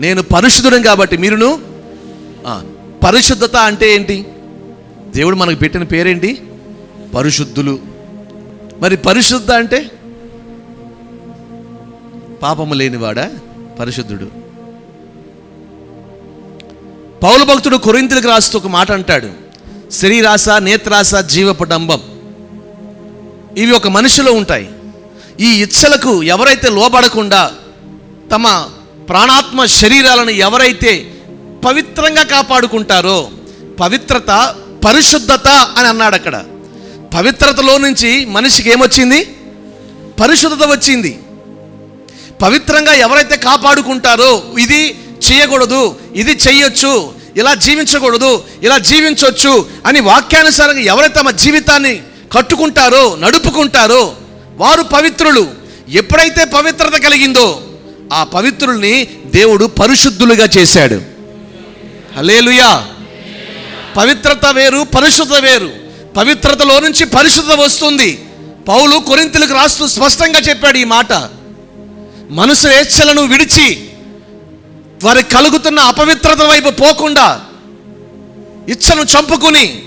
నేను పరిశుద్ధుడం కాబట్టి మీరును? పరిశుద్ధత అంటే ఏంటి? దేవుడు మనకు పెట్టిన పేరేంటి? పరిశుద్ధులు. మరి పరిశుద్ధ అంటే? పాపము లేనివాడా? పరిశుద్ధుడు. పౌల భక్తుడు కొరింతలకు రాస్తూ ఒక మాట అంటాడు. శరీరాశ నేత్రాశ జీవపడంబం ఇవి ఒక మనిషిలో ఉంటాయి. ఈ ఇచ్చలకు ఎవరైతే లోబడకుండా తమ ప్రాణాత్మ శరీరాలను ఎవరైతే పవిత్రంగా కాపాడుకుంటారో పవిత్రత పరిశుద్ధత అని అన్నాడు అక్కడ. పవిత్రతలో నుంచి మనిషికి ఏమొచ్చింది? పరిశుద్ధత వచ్చింది. పవిత్రంగా ఎవరైతే కాపాడుకుంటారో ఇది చేయకూడదు ఇది చెయ్యొచ్చు ఇలా జీవించకూడదు ఇలా జీవించవచ్చు అని వాక్యానుసారంగా ఎవరైతే తమ జీవితాన్ని కట్టుకుంటారో నడుపుకుంటారో వారు పవిత్రులు. ఎప్పుడైతే పవిత్రత కలిగిందో ఆ పవిత్రుల్ని దేవుడు పరిశుద్ధులుగా చేశాడు. హలేలుయా పవిత్రత వేరు పరిశుద్ధత వేరు. పవిత్రతలో నుంచి పరిశుద్ధత వస్తుంది. పౌలు కొరింతలకు రాస్తూ స్పష్టంగా చెప్పాడు ఈ మాట. మనసు ఏచ్ఛలను విడిచి వారికి కలుగుతున్న అపవిత్రత వైపు పోకుండా ఇచ్చను చంపుకుని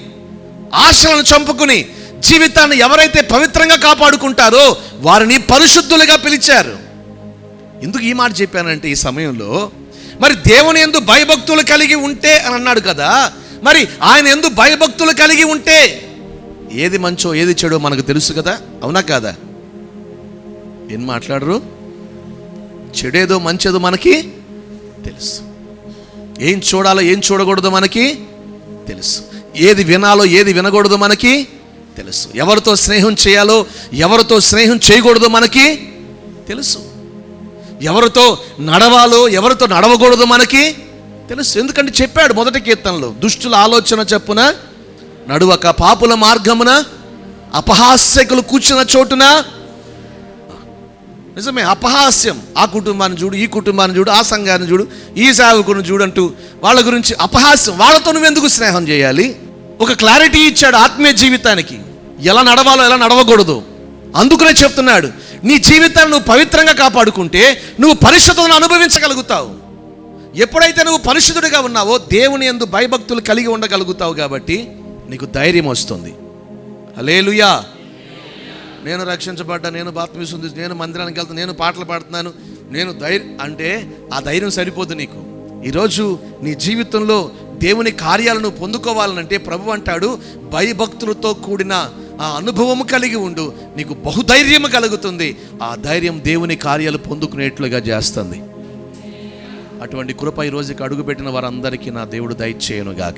ఆశలను చంపుకుని జీవితాన్ని ఎవరైతే పవిత్రంగా కాపాడుకుంటారో వారిని పరిశుద్ధులుగా పిలిచారు. ఎందుకు ఈ మాట చెప్పానంటే ఈ సమయంలో మరి దేవుని ఎందు భయభక్తులు కలిగి ఉంటే అని అన్నాడు కదా మరి ఆయన ఎందు భయభక్తులు కలిగి ఉంటే ఏది మంచో ఏది చెడో మనకు తెలుసు కదా అవునా కాదా? ఏం మాట్లాడరు? చెడేదో మంచేదో మనకి తెలుసు. ఏం చూడాలో ఏం చూడకూడదు మనకి తెలుసు. ఏది వినాలో ఏది వినకూడదు మనకి తెలుసు. ఎవరితో స్నేహం చేయాలో ఎవరితో స్నేహం చేయకూడదు మనకి తెలుసు. ఎవరితో నడవాలో ఎవరితో నడవకూడదు మనకి తెలుసు. ఎందుకంటే చెప్పాడు మొదటి కీర్తనలో దుష్టుల ఆలోచన చెప్పున నడువక పాపుల మార్గమున అపహాస్యకులు కూర్చున్న చోటున. నిజమే అపహాస్యం. ఆ కుటుంబాన్ని చూడు ఈ కుటుంబాన్ని చూడు ఆ సంఘాన్ని చూడు ఈ సేవకుని చూడు అంటూ వాళ్ళ గురించి అపహాస్యం. వాళ్ళతో నువ్వు ఎందుకు స్నేహం చేయాలి? ఒక క్లారిటీ ఇచ్చాడు ఆత్మీయ జీవితానికి. ఎలా నడవాలో ఎలా నడవకూడదు. అందుకనే చెప్తున్నాడు నీ జీవితాన్ని నువ్వు పవిత్రంగా కాపాడుకుంటే నువ్వు పరిశుద్ధతను అనుభవించగలుగుతావు. ఎప్పుడైతే నువ్వు పరిశుద్ధుడిగా ఉన్నావో దేవుని ఎందు భయభక్తులు కలిగి ఉండగలుగుతావు కాబట్టి నీకు ధైర్యం వస్తుంది. హలేలుయా నేను రక్షించబడ్డా నేను బాత్మీసుంది నేను మందిరానికి వెళ్తాను నేను పాటలు పాడుతున్నాను నేను ధైర్యం అంటే ఆ ధైర్యం సరిపోదు నీకు. ఈరోజు నీ జీవితంలో దేవుని కార్యాలను పొందుకోవాలనంటే ప్రభు అంటాడు భయభక్తులతో కూడిన ఆ అనుభవము కలిగి ఉండు. నీకు బహుధైర్యం కలుగుతుంది. ఆ ధైర్యం దేవుని కార్యాలు పొందుకునేట్లుగా చేస్తుంది. అటువంటి కృప ఈ రోజుకి అడుగుపెట్టిన వారందరికీ నా దేవుడు దయచేయను గాక